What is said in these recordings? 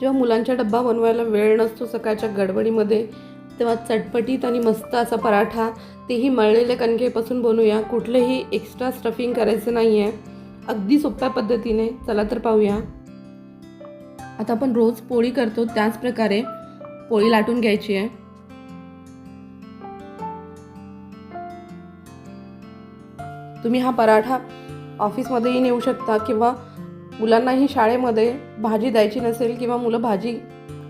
जेव्हा मुलांचा डब्बा बनवायला वेळ नसतो सकाळच्या गडबडीमध्ये तेव्हा चटपटीत आणि मस्त असा पराठा तेही मळलेल्या कणकेपासून बनवूया. कुठलेही एक्स्ट्रा स्टफिंग करायचं नाही आहे अगदी सोप्या पद्धतीने. चला तर पाहूया. आता आपण रोज पोळी करतो त्याच प्रकारे पोळी लाटून घ्यायची आहे. तुम्ही हा पराठा ऑफिसमध्येही नेऊ शकता किंवा मुलांनाही शाळेमध्ये भाजी द्यायची नसेल किंवा मुलं भाजी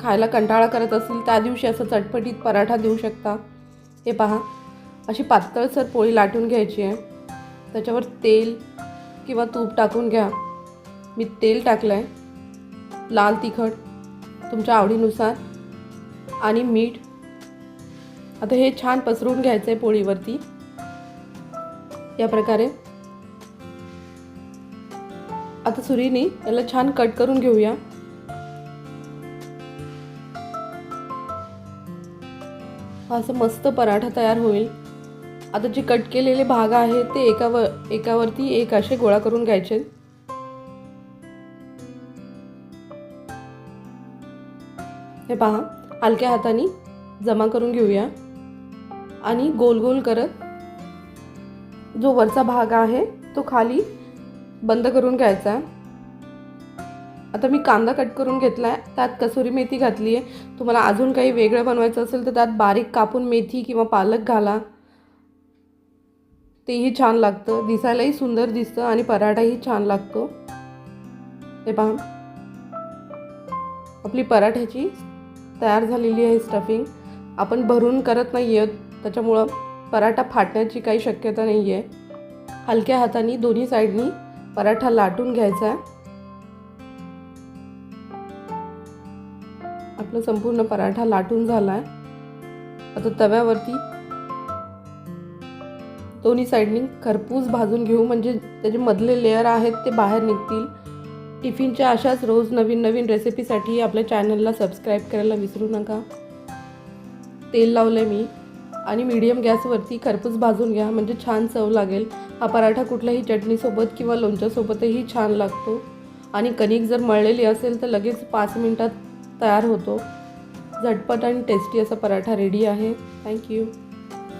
खायला कंटाळा करत असतील त्या दिवशी असं चटपटीत पराठा देऊ शकता. हे पहा अशी पातळसर पोळी लाटून घ्यायची आहे. त्याच्यावर तेल किंवा तूप टाकून घ्या. मी तेल टाकलं आहे लाल तिखट तुमच्या आवडीनुसार आणि मीठ. आता हे छान पसरून घ्यायचं आहे पोळीवरती. या प्रकारे आता सुरीने याला छान कट करून घेऊया. असं मस्त पराठा तयार होईल. आता जे कट केलेले भाग आहे ते एकावर एकावरती एक असे गोळा करून घ्यायचे. हे पहा हलक्या हाताने जमा करून घेऊया. आणि गोल गोल करत जो वरचा भाग आहे तो खाली बंद करून घ्यायचा. आहे आता मी कांदा कट करून घेतला आहे त्यात कसुरी मेथी घातली आहे. तुम्हाला अजून काही वेगळं बनवायचं असेल तर त्यात बारीक कापून मेथी किंवा पालक घाला. तेही छान लागतं. दिसायलाही सुंदर दिसतं आणि पराठाही छान लागतो. हे पहा. आपली पराठ्याची तयार झालेली आहे स्टफिंग आपण भरून करत नाही आहोत त्याच्यामुळं पराठा फाटण्याची काही शक्यता नाही आहे हलक्या हाताने दोन्ही साईडनी पराठा लाटून घ्यायचा आहे. आपला संपूर्ण पराठा लाटून झाला आहे आता तव्यावरती दोन्ही साईडनी खरपूस भाजून घेऊ. म्हणजे त्याचे मधले लेअर आहेत ते बाहेर निघतील. टिफिनच्या अशाच रोज नवीन नवीन रेसिपीसाठी आपल्या चॅनलला सबस्क्राईब करायला विसरू नका. तेल लावलं आहे मी. आणि मीडियम गॅसवरती खरपूस भाजून घ्या. म्हणजे छान चव लागेल. हा पराठा कुठल्याही चटणीसोबत किंवा लोणच्यासोबतही छान लागतो. आणि कणिक जर मळलेली असेल तर लगेच पाच मिनटात तयार होतो. झटपट आणि टेस्टी असा पराठा रेडी आहे. थँक्यू